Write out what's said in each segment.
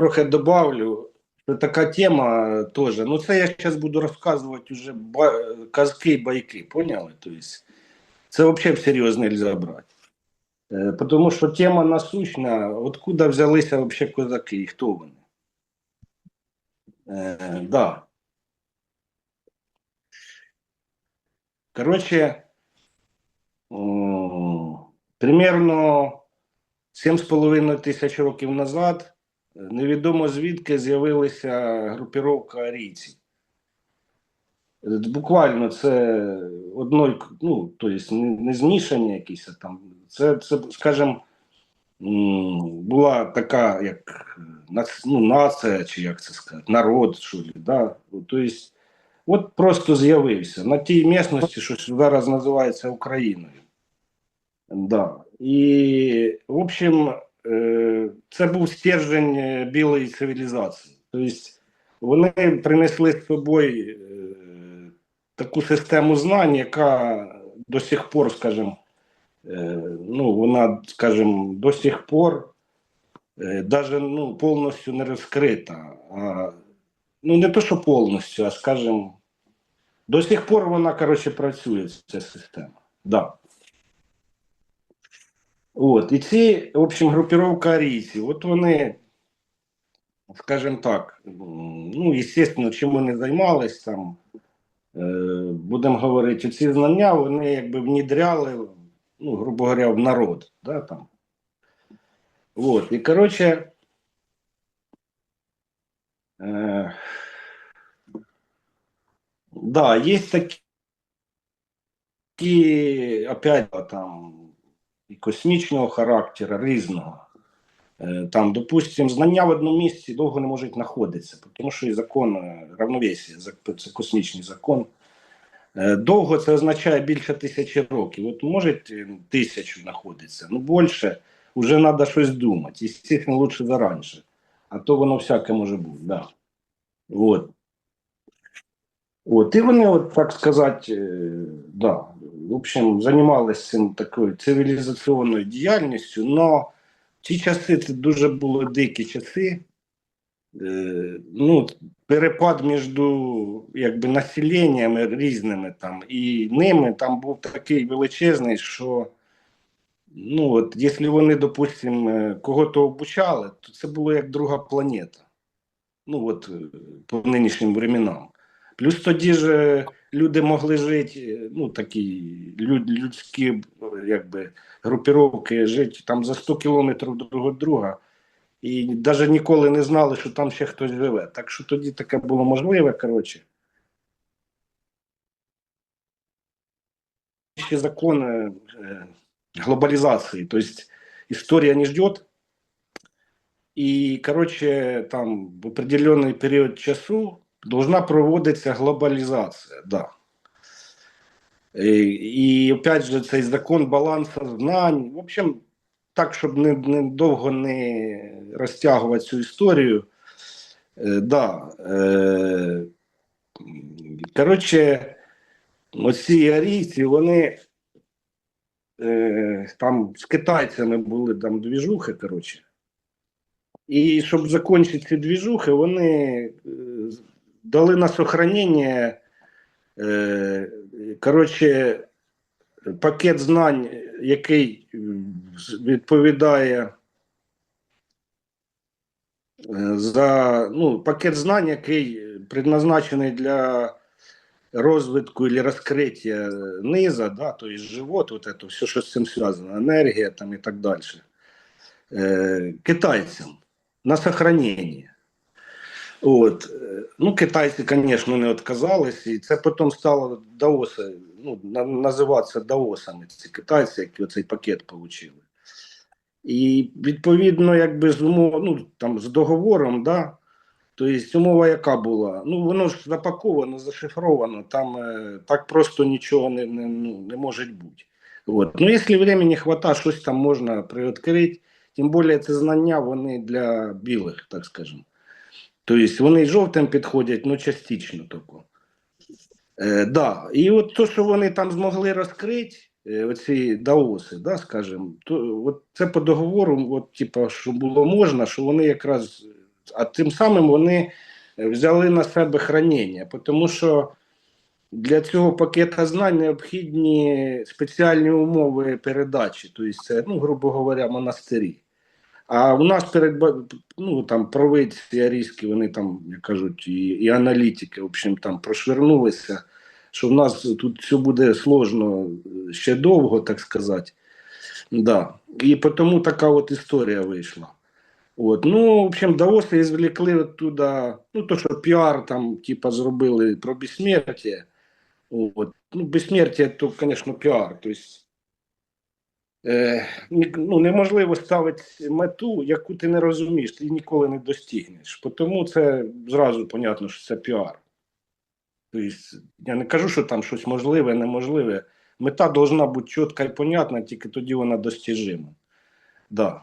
трохи добавлю. Така тема теж. Ну, це я зараз буду розказувати вже ба- казки і байки, поняли? Тобто, це взагалі всерйоз не можна брати. Е, Тому що тема насущна, откуда взялися взагалі козаки і хто вони? Е, да. Коротше, примерно 7,5 тисяч років назад невідомо звідки з'явилася групіровка арійців. Буквально це одної, ну, тобто не, змішання якісь там. Це, це скажімо, була така, як ну, нація, чи як це сказати, народ, що ли, да? Тобто, от просто з'явився на тій місцевості, що зараз називається Україною. Да. І, в общем, е, це був стержень е, білої цивілізації. Тобто вони принесли з собою е, таку систему знань, яка до сих пор, скажімо, е, ну, вона, скажімо, до сих пор даже ну, повністю не розкрита. А, ну, не то, що повністю, а скажімо, до сих пор вона, коротше, працює, ця система. Да. От, і ці, в общем, групіровка арійців, от вони, скажімо так, ну, звісно, чим вони займались там, е, будемо говорити, ці знання вони якби внідряли, ну, грубо говоря, в народ. Да, там. От, і, коротше, е, да, є такі, опять, там, і космічного характеру, різного. Е, Там, допустимо, знання в одному місці довго не можуть знаходитися, тому що і закон е, равновесія, це космічний закон. Е, Довго це означає більше тисячі років. От може тисячу знаходиться, ну більше вже треба щось думати. І цих не лучше зараніше. А то воно всяке може бути. Да. От. От, і вони, от, так сказати, е, да, в общем, займалися такою цивілізаційною діяльністю, але ті часи це дуже були дикі часи. Е, ну, перепад між якби, населеннями різними там і ними там був такий величезний, що ну, от, якщо вони, допустимо, кого-то обучали, то це було як друга планета. Ну, от е, по нинішнім временам. Плюс тоді ж е, люди могли жити, е, ну такі люд, людські якби, групіровки жити там за 100 кілометрів друг від друга. І навіть ніколи не знали, що там ще хтось живе. Так що тоді таке було можливе, коротше. Ще закон е, глобалізації. Тобто історія не ждет. І, коротше, там в определенний період часу должна проводитися глобалізація. Да. І, і опять же, цей закон балансу знань. В общем, так, щоб не, не довго не розтягувати цю історію. Е, да, е, коротше, оці арійці, вони е, там з китайцями були там двіжухи, коротше. І щоб закінчити ці двіжухи, вони е, дали на сохранення е, коротше, пакет знань, який відповідає е, за ну, пакет знань, який предназначений для розвитку і розкриття низа, да, тобто живот, вот это, все, що з цим зв'язано, енергія там і так далі. Е, китайцям на сохранення. От. Ну, китайці, звісно, не відказались, і це потім стало даоси, ну, називатися даосами ці китайці, які оцей пакет отримали. І відповідно, якби з умов, ну, там, з договором, да, тобто умова яка була? Ну, воно ж запаковано, зашифровано, там е, так просто нічого не, не, ну, не може бути. От. Ну, якщо времени хватає, щось там можна приоткрити, тим більше це знання вони для білих, так скажемо. Тобто вони жовтим підходять, ну частично тільки. Е, да. І от то, що вони там змогли розкрити, е, оці даоси, да, скажімо, то от це по договору, от, типа, що було можна, що вони якраз а тим самим вони взяли на себе хранення, тому що для цього пакета знань необхідні спеціальні умови передачі, тобто це, ну, грубо говоря, монастирі. А у нас перед ну, там провидці арійські, вони там, як кажуть, і, і аналітики, в общем, там прошвернулися, що в нас тут все буде сложно е, ще довго, так сказати. Да. І тому така от історія вийшла. От. Ну, в общем, даоси извлекли оттуда, ну, то, що піар там, типа, зробили про безсмертя. От. Ну, безсмертя, то, звісно, піар. Тобто, ну, неможливо ставити мету, яку ти не розумієш, ти ніколи не достигнеш. Тому це зразу понятно, що це піар. Тобто, я не кажу, що там щось можливе, неможливе. Мета должна бути чітка і понятна, тільки тоді вона достижима. Да.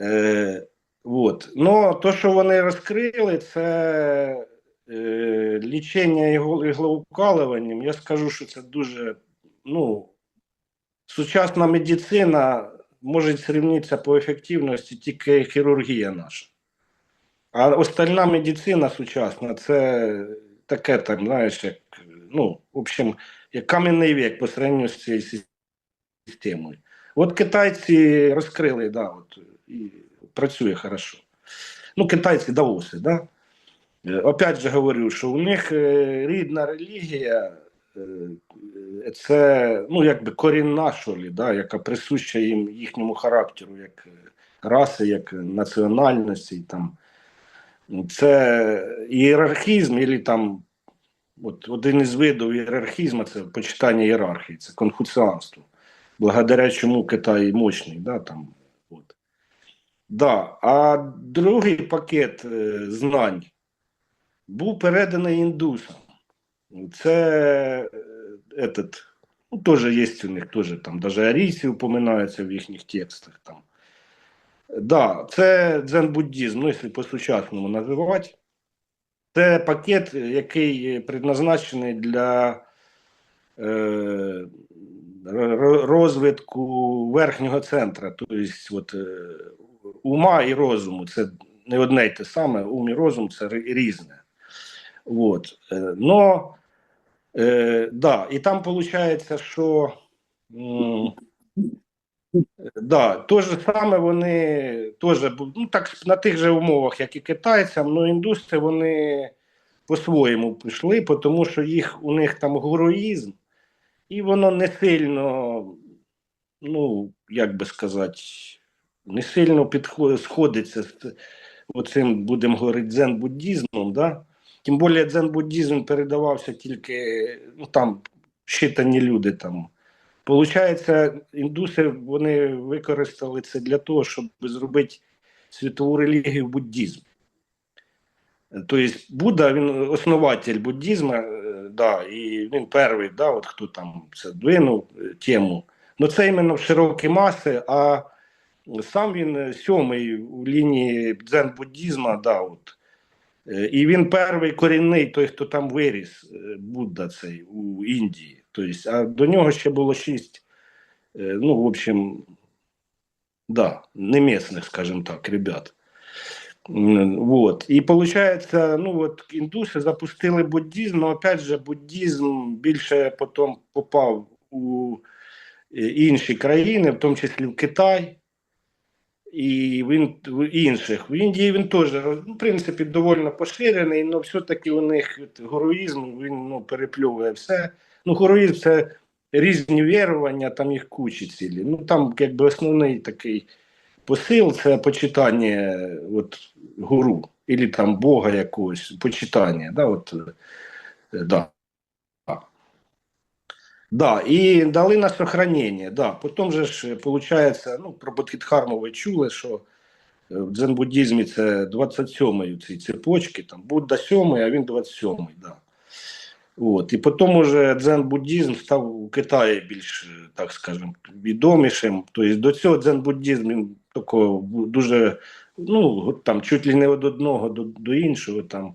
Е, вот. Но то, що вони розкрили, це е, лічення ігло- іглоукалуванням. Я скажу, що це дуже, ну, сучасна медицина може зрівнитися по ефективності тільки хірургія наша. А остальна медицина сучасна це таке там, знаєш, як, ну, в общем, як кам'яний вік по сравненню з цією системою. От китайці розкрили, да, от, і працює хорошо. Ну, китайці даоси, да? Е, Опять же говорю, що у них е, рідна релігія це ну, якби корінна, що лі, да, яка присуща їм їхньому характеру, як е, раси, як національності. Там. Це ієрархізм, або там от один із видів ієрархізму це почитання ієрархії, це конфуціанство, благодаря чому Китай мощний. Да, там. Да. А другий пакет е, знань був переданий індусам. Це е, этот, ну, теж є у них, теж там, даже арійці упоминаються в їхніх текстах. Там. Да, це дзен-буддізм, ну, якщо по-сучасному називати. Це пакет, який предназначений для е, розвитку верхнього центра, тобто от, е, ума і розуму. Це не одне й те саме, ум і розум це різне. Вот. Е, Но, е, да, і там виходить, що м, Да, то же саме вони теж ну, так, на тих же умовах, як і китайцям, ну індуси вони по-своєму пішли, тому що їх, у них там героїзм, і воно не сильно, ну, як би сказати, не сильно підходить, сходиться з оцим, будемо говорити, дзен-буддізмом, да? Тим більше дзен-буддізм передавався тільки, ну там, щитані люди там. Получається, індуси вони використали це для того, щоб зробити світову релігію буддізм. Тобто Будда, він основатель буддізму, е, да, і він перший, да, от хто там це двинув е, тему. Ну це іменно в широкі маси, а сам він сьомий у лінії дзен-буддізму, да, от. Е, І він перший корінний, той, хто там виріс, е, Будда цей у Індії. Тобто, а до нього ще було шість, е, ну, в общем, да, не місних, скажімо так, ребят. Вот. І виходить, ну от індуси запустили буддізм, але опять же, буддізм більше потім попав у інші країни, в тому числі в Китай. І в інших. В Індії він теж, в принципі, доволі поширений, але все-таки у них от героїзм він ну, переплює все. Ну, героїзм це різні вірування, там їх кучі цілі. Ну, там якби основний такий посил це почитання от, гуру, або там Бога якогось, почитання. Да, от, е, да. Да, і дали на сохранення. Да. Потім же ж, виходить, ну, про Бодхідхарму ви чули, що е, в дзен-буддізмі це 27-й у цій цепочці, там Будда 7-й, а він 27-й, да. От. І потім уже дзен-буддізм став у Китаї більш, е, так скажемо, відомішим. Тобто до цього дзен-буддізм він такого дуже, ну, там чуть ли не від одного до, до іншого. Там.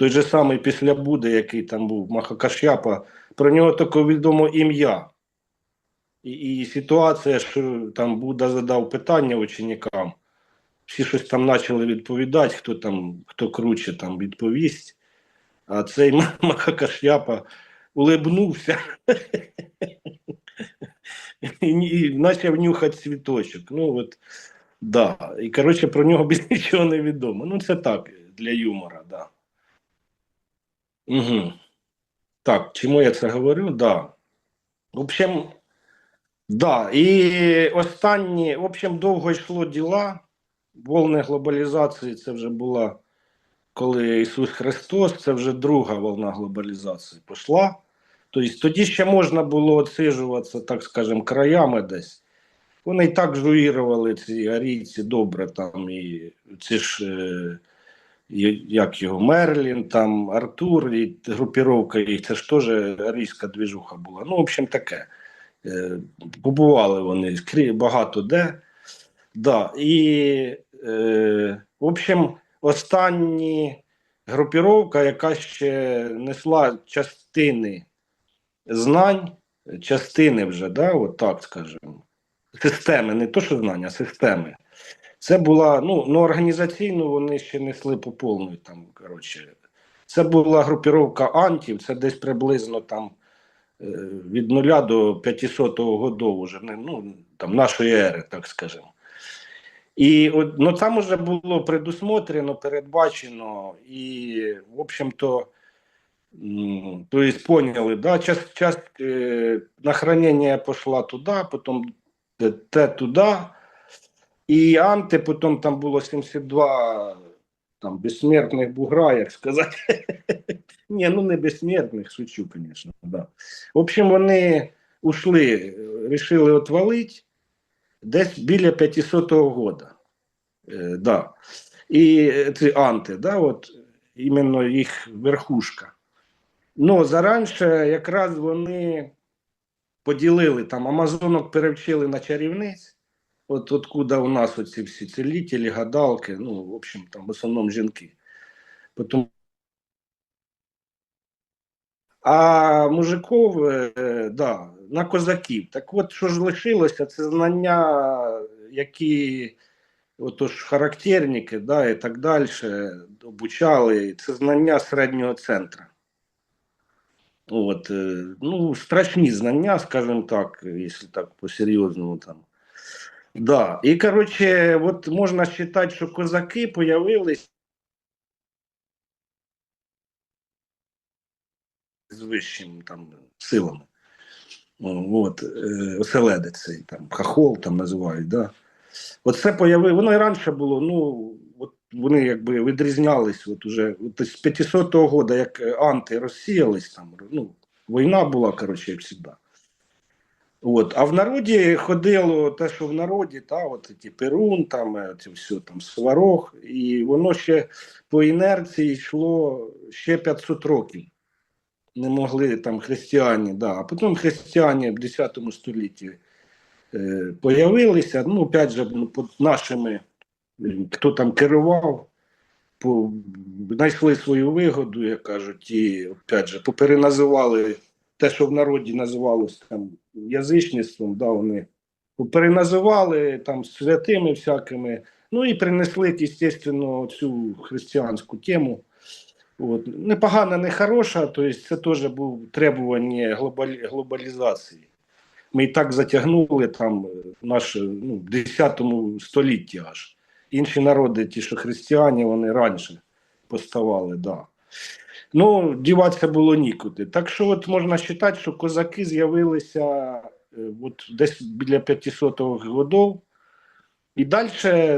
Той же самий після Буди, який там був Махакашяпа, про нього тільки відомо ім'я. І, і ситуація, що там Будда задав питання ученикам, всі щось там почали відповідати, хто там, хто круче там відповість. А цей ма- макака шляпа улибнувся і, почав нюхати цвіточок. Ну, от, да. І, коротше, про нього більше нічого не відомо. Ну, це так, для юмора, да. Угу. Так, чому я це говорю? Да. В общем, да. І останні, в общем, довго йшло діла. Волни глобалізації це вже була, коли Ісус Христос, це вже друга волна глобалізації пішла. Тобто тоді ще можна було отсижуватися, так скажемо, краями десь. Вони і так жуїрували ці арійці добре там, і ці ж. І- як його Мерлін, там Артур і групіровка їх, це ж теж арійська двіжуха була. Ну, в общем, таке. Е, побували вони багато де. Да. І, е, в общем, останні групіровка, яка ще несла частини знань, частини вже, да, от так скажемо. Системи, не то, що знання, а системи. Це була, ну, ну організаційно вони ще несли по повної там, коротше. Це була групіровка антів, це десь приблизно там е, від нуля до 500-го году не, ну, там, нашої ери, так скажемо. І ну, там уже було предусмотрено, передбачено, і, в общем-то, то есть поняли, да, час, час е, на хранення пішла туди, потім те туди, і Анти, потім там було 72 там, безсмертних бугра, як сказати. Ні, ну не безсмертних, шучу, звісно. Да. В общем, вони ушли, вирішили отвалити десь біля 500-го года. Е, да. І ці анти, да, от, іменно їх верхушка. Ну, заранше якраз вони поділили там Амазонок перевчили на чарівниць. От откуда у нас оці всі цілителі, гадалки, ну, в общем, там в основному жінки. Потім... А мужиков, е, да, на козаків. Так от, що ж лишилося, це знання, які отож характерники, да, і так далі, обучали, це знання середнього центру. От, е, ну, страшні знання, скажімо так, якщо так по-серйозному там. Да. І, коротше, от можна вважати, що козаки появились з вищими там силами. От, е, оселедець там, хахол там називають, да. Оце появи, воно і раніше було, ну, от вони якби відрізнялись от уже от з 500-го года, як анти розсіялись там, ну, війна була, коротше, як завжди. От, а в народі ходило те, що в народі, та, от ті Перун, там, е, це все, там, Сварог, і воно ще по інерції йшло ще 500 років. Не могли там християни, да. а потім християни в 10 столітті е, появилися, ну, опять же, ну, під нашими, хто там керував, по, знайшли свою вигоду, як кажуть, і опять же, попереназивали те, що в народі називалось там язичництвом, да, вони переназивали там святими всякими, ну і принесли, звісно, цю християнську тему. От. Непогана, не хороша, тобто це теж був требування глобалі, глобалізації. Ми і так затягнули там наше ну, в 10 столітті аж. Інші народи, ті, що християни, вони раніше поставали, да. Ну, діватися було нікуди. Так що от можна вважати, що козаки з'явилися е, от десь біля 500-го годов. І далі,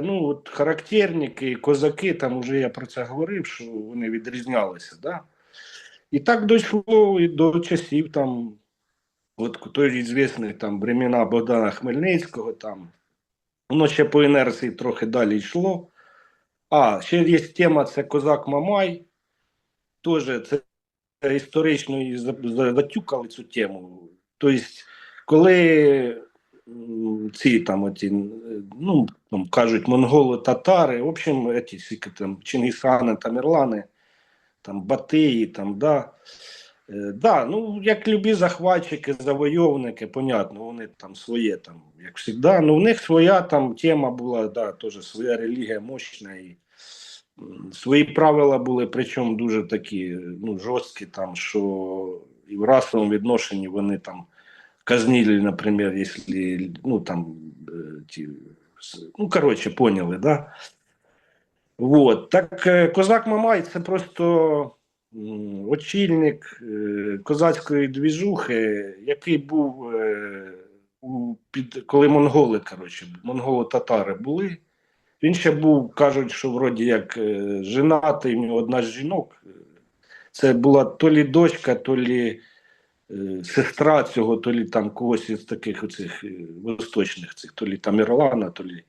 ну, от характерники, козаки, там вже я про це говорив, що вони відрізнялися. Да? І так дійшло і до часів там, от той звісний там времена Богдана Хмельницького, там, воно ще по інерції трохи далі йшло. А, ще є тема, це Козак Мамай. Теж це історично і за- за- затюкали цю тему. Тобто, коли ці там оті, ну, там кажуть, монголи-татари, в общем, эти, всі там Чингисхани, Тамерлани, там Батиї, там, да, Е, да, ну як любі захватчики, завойовники, понятно, вони там своє, там, як завжди. Ну, в них своя там тема була, да, теж своя релігія мощна і свої правила були, причому дуже такі ну, жорсткі, там, що і в расовому відношенні вони там казнили, наприклад, якщо ну там е, ті, ну коротше, поняли, да? Вот. Так е, козак Мамай це просто очільник е, козацької двіжухи, який був під, коли монголи, коротше, монголо-татари були. Він ще був, кажуть, що вроді як е, женатий, в нього одна з жінок. Це була то лі дочка, то лі е, сестра цього, то лі там когось із таких оцих е, восточних цих, то лі там Ірлана, то лі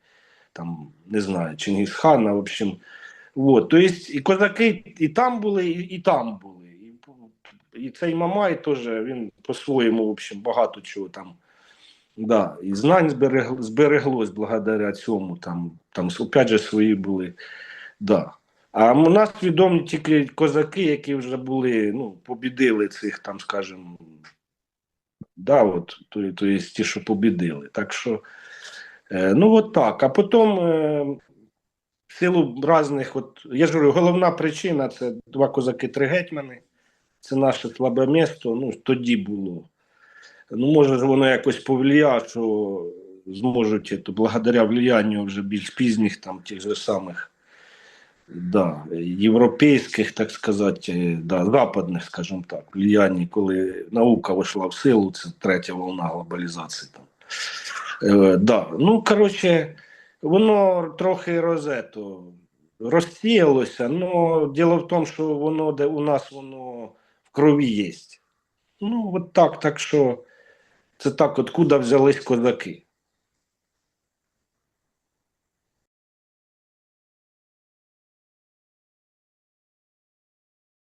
там, не знаю, Чингісхана, в общем. Вот, то есть і козаки і там були, і, і там були. І, і цей Мамай теж, він по-своєму, в общем, багато чого там. Да, і знань зберег, збереглось благодаря цьому. Там, там опять же свої були. Да. А у нас відомі тільки козаки, які вже були, ну, побідили цих, там, скажімо, да, от, то, то є ті, що побідили. Так що, е, ну, от так. А потім, е, в силу різних, от, я ж говорю, головна причина це два козаки, три гетьмани. Це наше слабе місто, ну, тоді було. Ну, може, воно якось повлияє, що зможуть, то благодаря влиянню вже більш пізніх, там, тих же самих да, європейських, так сказати, да, западних, скажімо так, влияння, коли наука вийшла в силу, це третя волна глобалізації. Там. Е, да. Ну, коротше, воно трохи розето розсіялося, але діло в тому, що воно де у нас воно в крові є. Ну, от так, так що це так, откуда взялись козаки.